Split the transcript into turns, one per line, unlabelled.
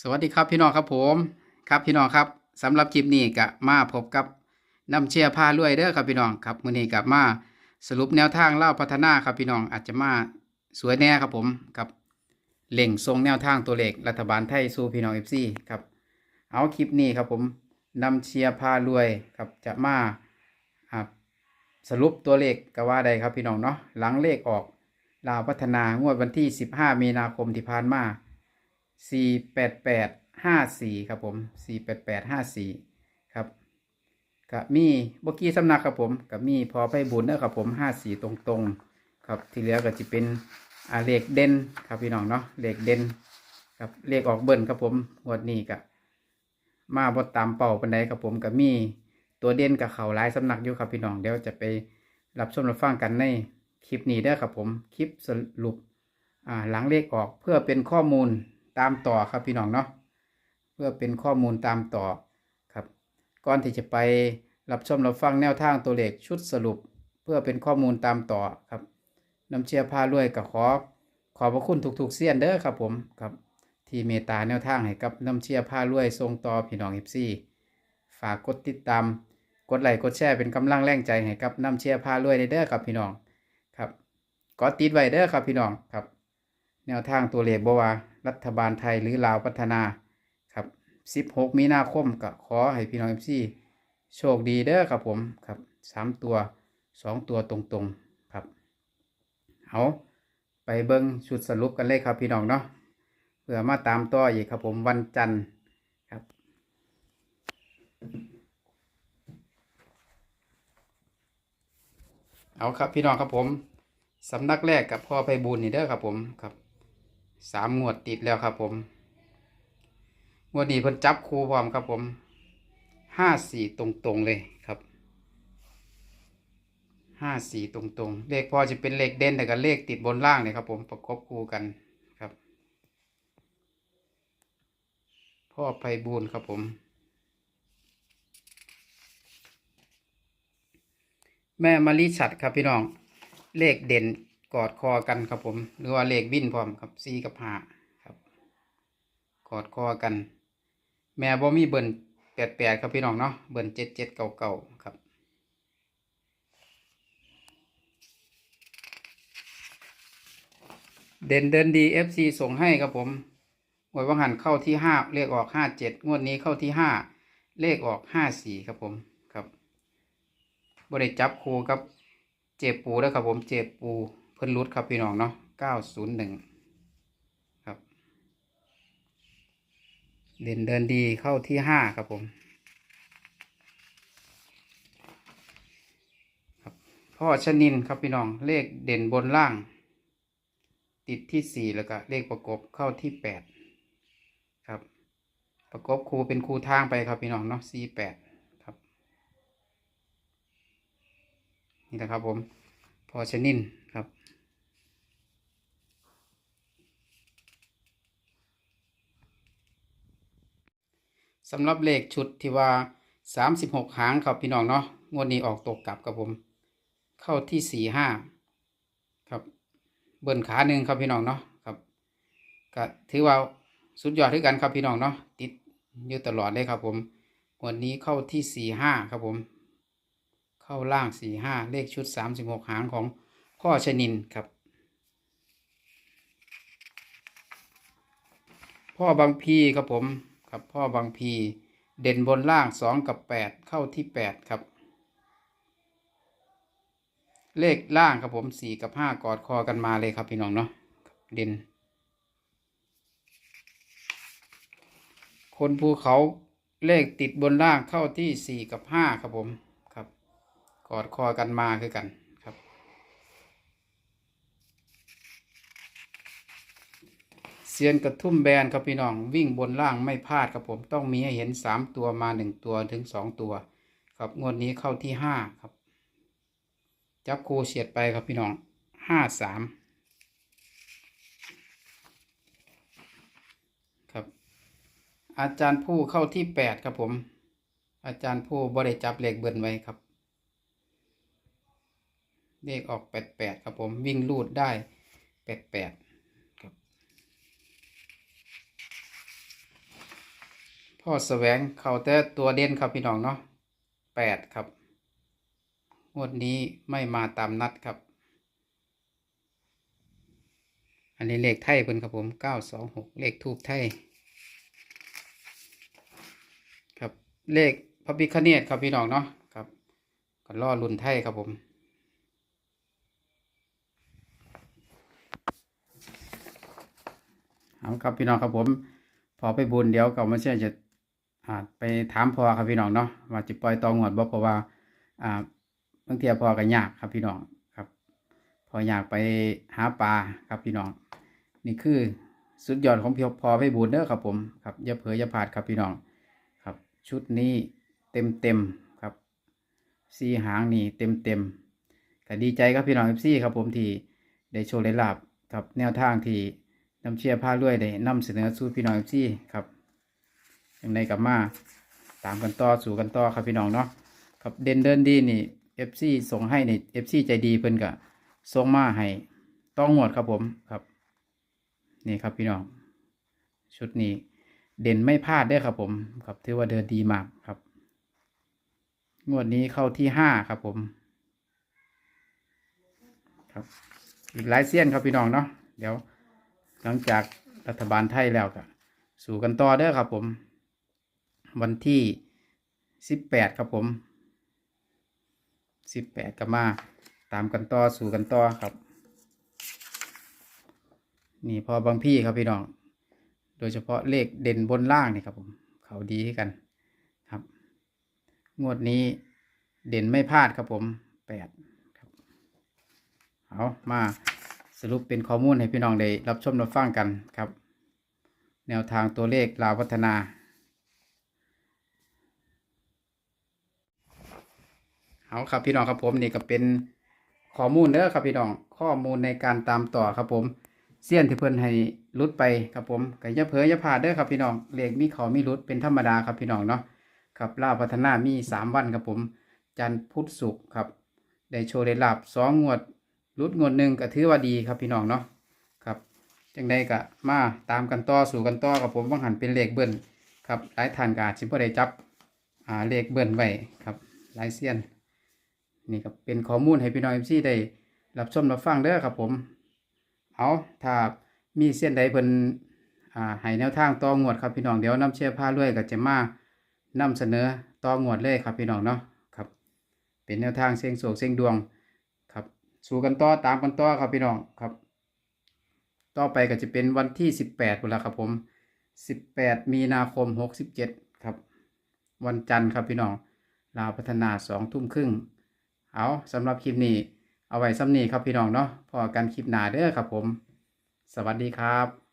สวัสดีครับพี่น้องครับผม ครับพี่น้องครับสำหรับคลิปนี้ก็มาพบกับน้ำเชียร์พารวยเด้อครับพี่น้องครับมือนี้กับมาสรุปแนวทางเล่าพัฒนาครับพี่น้องอาจจะมาสวยแน่ครับผมกับเล่งทรงแนวทางตัวเลขรัฐบาลไทยสู่พี่น้อง FC ครับเอาคลิปนี้ครับผมนำเชียร์พารวยครับจะมาอ่าสรุปตัวเลขก็ว่าใดครับพี่น้องเนาะหลังเลขออกลาวพัฒนางวดวันที่ 15 มีนาคมที่ผ่านมา สี่แปดแปดห้าสี่ครับผมสี่แปดแปดห้าสี่ครับกับมีบกี้สำนักครับผมกับมีพอไปบุญนะครับผมห้าสี่ตรงๆ ครับที่เหลือก็จะเป็นอ่าเลขเด่นครับพี่น้องเนาะเลขเด่นครับเลขออกเบิ้ลครับผมงวดนี้กับมาบดตามเป่าปันไดครับผมกับมีตัวเด่นกับเขาหลายสำนักอยู่ครับพี่น้องเดี๋ยวจะไปรับชมรับฟังกันในคลิปนี้เด้ครับผมคลิปสรุปอาหลังเลขออกเพื่อเป็นข้อมูล ตามต่อครับพี่น้องเนาะเพื่อเป็นข้อมูลตามต่อครับ ก่อนที่จะไปรับชมรับฟังแนวทางตัวเลขชุดสรุป เพื่อเป็นข้อมูลตามต่อครับน้ำเชียร์พารวยกับขอ ขอบพระคุณทุกๆเสี้ยนเด้อครับผมครับ ที่เมตตาแนวทางให้กับน้ำเชียร์พารวยทรงต่อพี่น้องเอฟซีฝากกดติดตาม กดไลค์กดแชร์เป็นกำลังแรงใจให้กับน้ำเชียร์พารวยเด้อครับพี่น้องครับกดติดไว้เด้อครับพี่น้องครับ แนวทางตัวเลขบว่า รัฐบาลไทยหรือลาวพัฒนาครับ 16 มีนาคมก็ขอให้พี่น้องเอฟซีโชคดีเด้อครับผมครับสามตัวสองตัวตรงๆครับเอาไปเบิ้งชุดสรุปกันเลยครับพี่น้องเนาะเพื่อมาตามต่ออีกครับผมวันจันทร์ครับ เอาครับพี่น้องครับผมสำนักแรกกับพ่อไพบูลนี่เด้อครับผมครับ สามงวดติดแล้วครับผม งวดนี้เพิ่นจับคู่พร้อมครับผมห้าสี่ตรงๆเลยครับห้าสี่ตรงๆ เลขพอจะเป็นเลขเด่นแต่กับเลขติดบนล่างเนี่ยครับผมประกบคู่กันครับ พ่อไพบูลครับผมแม่มะลิฉัดครับพี่น้อง เลขเด่น กอดคอกันครับผม หรือว่าเลขวินพร้อมครับสี่กับห้าครับ กอดคอกัน แม่บ่มีเบิ่นแปดแปดครับพี่น้องเนาะเบิ่นเจ็ดเจ็ดเก่าเก่าครับเด่นเดินดี FC ส่งให้ครับผมหวยวังหันเข้าที่ห้าเลขออกห้าเจ็ดงวดนี้เข้าที่ห้าเลขออกห้าสี่ครับผมครับบริจับครูครับ เจ็บปูแล้วครับผมเจ็บปู เพิ่นรุดครับพี่น้องเนาะเก้าศูนย์หนึ่งครับ เด่นเดินดีเข้าที่ห้าครับผมครับพ่อชนินครับพี่น้องเลขเด่นบนล่าง ติดที่สี่แล้วก็เลขประกบเข้าที่แปดครับ ประกบครูเป็นครูทางไปครับพี่น้องเนาะสี่แปดครับ นี่นะครับผมพอชนิน ครับ สำหรับเลขชุดที่ว่าสามสิบหกหางครับพี่น้องเนาะงวดนี้ออกตกกลับครับผม เข้าที่สี่ห้าครับ เบิ้นขาหนึ่งครับพี่น้องเนาะครับก็ถือว่าสุดยอดที่กันครับพี่น้องเนาะติดอยู่ตลอดเลยครับผมงวันนี้เข้าที่สี่ห้าครับผม เข้าล่างสี่ห้าเลขชุดสามสิบหกหางของ พ่อชนินครับ พ่อบางพีครับผมครับพ่อบางพีเด่นบนล่างสองกับแปดเข้าที่แปดครับ เลขล่างครับผมสี่กับห้ากอดคอกันมาเลยครับพี่น้องเนาะเด่น คนภูเขาเลขติดบนล่างเข้าที่สี่กับห้าครับผมครับ กอดคอกันมาคือกันครับ เซียนกระทุ่มแบนครับพี่น้อง วิ่งบนล่างไม่พลาดครับผมต้องมีให้เห็นสามตัวมาหนึ่งตัวถึงสองตัว ครับงวดนี้เข้าที่ห้าครับ จับคูเฉียดไปครับพี่น้องห้าสามครับ อาจารย์ผู้เข้าที่แปดครับผม อาจารย์ผู้บริจับเลขเบิ้นไว้ครับเลขออกแปดแปดครับผมวิ่งลูดได้แปดแปดครับ พ่อแสวงเขาแต่ตัวเด่นครับพี่น้องเนาะแปดครับงวดนี้ไม่มาตามนัดครับ อันนี้เลขไทยเพิ่นครับผมเก้าสองหกเลขทูบไทย ครับเลขพระพิคเนตครับพี่น้องเนาะครับก็ล่อรุนไทยครับผมเอาครับพี่น้องครับผม พอไปบุญเดี๋ยวก็มาเชื่อจะ อ่าไปถามพ่อครับพี่น้องเนาะว่าจะปล่อยตองหวดบ่เพราะว่าอ่าบางทีพ่อก็ยากครับพี่น้องครับ พออยากไปหาปลาครับพี่น้อง นี่คือสุดยอดของพี่พอไปบุญเด้อครับผมครับอย่าเผลออย่าพลาดครับพี่น้องครับ ชุดนี้เต็มเต็มครับสีหางนี่เต็มเต็มก็ดีใจครับพี่น้องเอฟซีครับผมที่ได้โชว์ได้ลาบครับแนวทางที่นำเชียร์ผ้าลวยได้นำเสนอสู่พี่น้องเอฟซีครับ อย่างไรกับมาตามกันต่อสู่กันต่อครับพี่น้องเนาะครับเด่นเดินดีนี่เอฟซีส่งให้นี่เอฟซีใจดีเพิ่นก็ส่งมาให้ต้องงวดครับผมครับ นี่ครับพี่น้อง ชุดนี้เด่นไม่พลาดได้ครับผม ครับถือว่าเดินดีมากครับ งวดนี้เข้าที่ห้าครับผม ครับอีกหลายเสี้ยนครับพี่น้องเนาะเดี๋ยว หลังจากรัฐบาลไทยแล้วก็สู่กันต่อเด้อครับผม วันที่สิบแปดครับผมสิบแปดก็มา ตามกันต่อสู่กันต่อครับ นี่พอบางพี่ครับพี่น้อง โดยเฉพาะเลขเด่นบนล่างนี่ครับผม เขาดีกันครับ งวดนี้เด่นไม่พลาดครับผมแปดครับเอามาสรุปเป็นข้อมูลให้พี่น้องได้รับชมรับฟังกันครับ แนวทางตัวเลขลาวพัฒนา เอาครับพี่น้องครับผมนี่ก็เป็นข้อมูลเด้อครับพี่น้องข้อมูลในการตามต่อครับผมเสี้ยนที่เพิ่นให้รุดไปครับผมก็อย่าเผลออย่าพลาดเด้อครับพี่น้องเลขมีเขามีรุดเป็นธรรมดาครับพี่น้องเนาะครับลาวพัฒนามีสามวันครับผม จันทร์พุธศุกร์ครับได้โชว์ได้ลาบสองงวดรุดงวดหนึ่งก็ถือว่าดีครับพี่น้องเนาะครับจังใดก็มาตามกันต่อสู่กันต่อกับผมว่างหันเป็นเลขเบิ้ลครับหลายท่านก็อาจสิบ่ได้จับอ่าเลขเบิ้ลไว้ครับหลายเสี้ยน นี่ก็เป็นข้อมูลให้พี่น้องเอฟซีได้รับชมรับฟังเด้อครับผม เอาถ้ามีเส้นใดเพิ่นอ่าให้แนวทางต่องวดครับพี่น้องเดี๋ยวน้ำเชื่อผ้าด้วยก็จะมานำเสนอต่องวดเลยครับพี่น้องเนาะครับ เป็นแนวทางเสียงโศกเสียงดวงครับ สู่กันต่อตามกันต่อครับพี่น้องครับ ต่อไปก็จะเป็นวันที่สิบแปดพุ่นละครับผมสิบแปดมีนาคมหกสิบเจ็ดครับ วันจันทร์ครับพี่น้องลาวพัฒนาสองทุ่มครึ่ง เอาสำหรับคลิปนี้เอาไว้ซ้ำนี้ครับพี่น้องเนาะพอกันคลิปหน้าเด้อครับผม สวัสดีครับ